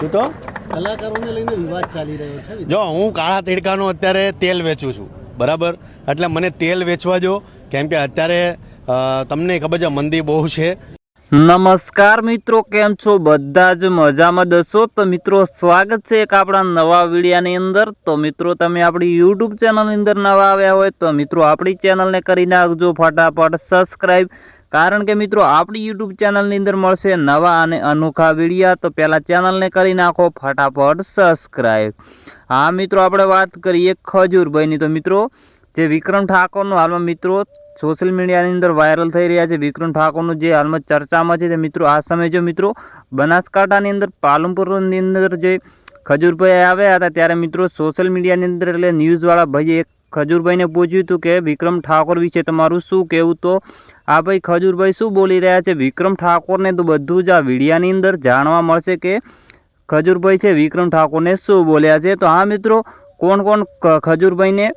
શું તો? કલાકારોને લઈને વિવાદ ચાલી રહ્યો છે જો હું કાળા તીડકાનો અત્યારે તેલ વેચું છું બરાબર? એટલે મને તેલ વેચવા જો કેમ કે અત્યારે તમને ખબર છે મંદી બહુ છે. નમસ્કાર મિત્રો, કેમ છો? બધા જ મજામાં દસો તો મિત્રો, સ્વાગત છે એક આપણા નવા વિડીયાની અંદર. તો મિત્રો, તમે આપણી યુટ્યુબ ચેનલની અંદર નવા આવ્યા હોય તો મિત્રો, આપણી ચેનલને કરી નાખજો ફટાફટ સબસ્ક્રાઈબ કારણ કે મિત્રો, આપણી યુટ્યુબ ચેનલની અંદર મળશે નવા અને અનોખા વિડીયા. તો પહેલાં ચેનલને કરી નાખો ફટાફટ સબસ્ક્રાઈબ હા મિત્રો, આપણે વાત કરીએ ખજૂરભાઈની. તો મિત્રો, જે વિક્રમ ઠાકોરનો હાલમાં મિત્રો સોશિયલ મીડિયાની અંદર વાયરલ થઈ રહ્યા છે. વિક્રમ ઠાકોરનું જે હાલમાં ચર્ચામાં છે તે મિત્રો, આ સમયે જો મિત્રો, બનાસકાંઠાની અંદર, પાલનપુરની અંદર જે ખજૂરભાઈ આવ્યા હતા, ત્યારે મિત્રો સોશિયલ મીડિયાની અંદર એટલે ન્યૂઝવાળા ભાઈએ ખજૂરભાઈને પૂછ્યું હતું કે, વિક્રમ ઠાકોર વિશે તમારું શું કહેવું? તો આ ભાઈ, ખજૂરભાઈ શું બોલી રહ્યા છે? વિક્રમ ઠાકોરને તો બધું જ આ વિડીયાની અંદર જાણવા મળશે કે ખજૂરભાઈ છે. વિક્રમ ઠાકોરને શું બોલ્યા છે? તો હા મિત્રો કોણ કોણ ખજૂરભાઈને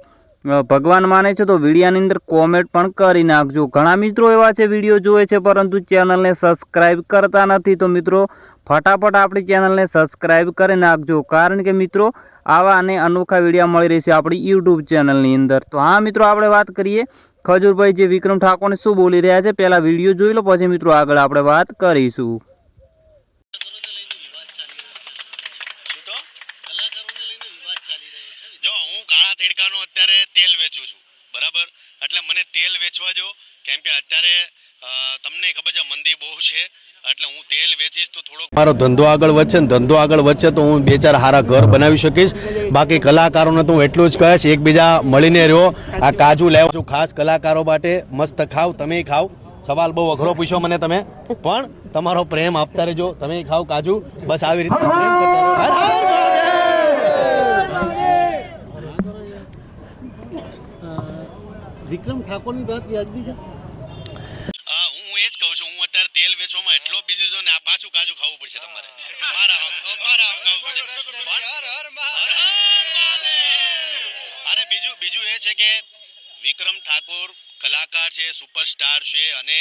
ભગવાન માને છે તો વિડીયાની અંદર કોમેન્ટ પણ કરી નાખજો. ઘણા મિત્રો એવા છે, વીડિયો જોવે છે, પરંતુ ચેનલને સબસ્ક્રાઈબ કરતા નથી. તો મિત્રો, ફટાફટ આપણી ચેનલને સબસ્ક્રાઈબ કરી નાખજો. કારણ કે મિત્રો, આવા અને અનોખા વીડિયો મળી રહેશે આપણી યુટ્યુબ ચેનલની અંદર. તો હા, મિત્રો, આપણે વાત કરીએ ખજૂરભાઈ જે વિક્રમ ઠાકોરને શું બોલી રહ્યા છે. પહેલાં વીડિયો જોઈ લો, પછી મિત્રો આગળ આપણે વાત કરીશું શું તો કલાકારોને લઈને વિવાદ ચાલી રહ્યો છે જો હું કાળા તીડકાનું અત્યારે તેલ વેચું છું. બરાબર? એટલે મને તેલ વેચવા જો કેમ કે અત્યારે તમને ખબર છે મંદી બહુ છે. એટલે હું તેલ વેચીશ તો થોડોક મારો ધંધો આગળ વધશે ને ધંધો આગળ વધશે તો હું બે ચાર સારા ઘર બનાવી શકીશ. બાકી કલાકારોને તો હું એટલું જ કહીશ એકબીજા મળીને રહ્યો આ કાજુ લેવા. છું ખાસ કલાકારો માટે મસ્ત ખાવ તમે ખાવ. સવાલ બહુ અઘરો પૂછ્યો મને તમે. પણ તમારો પ્રેમ આપતા રહેજો. તમે ખાવ કાજુ. બસ આવી રીતે. પ્રેમ કરતા રહો. હર હર મહાદેવ! અ, વિક્રમ ઠાકોરની વાત વ્યાજબી છે? હું એ જ કહું છું હું અત્યારે તેલ વેચવામાં એટલો બીજું છું ને આ પાછું કાજુ ખાવું પડશે તમારે. મારા મારા ખાવું પડશે! અરે બીજું બીજું એ છે કે વિક્રમ ઠાકોર કલાકાર છે સુપરસ્ટાર છે અને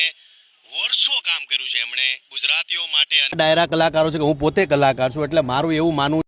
વર્ષો કામ કર્યું છે એમણે ગુજરાતીઓ માટે ડાયરા કલાકારો છે કે હું પોતે કલાકાર છું એટલે મારું એવું માનવું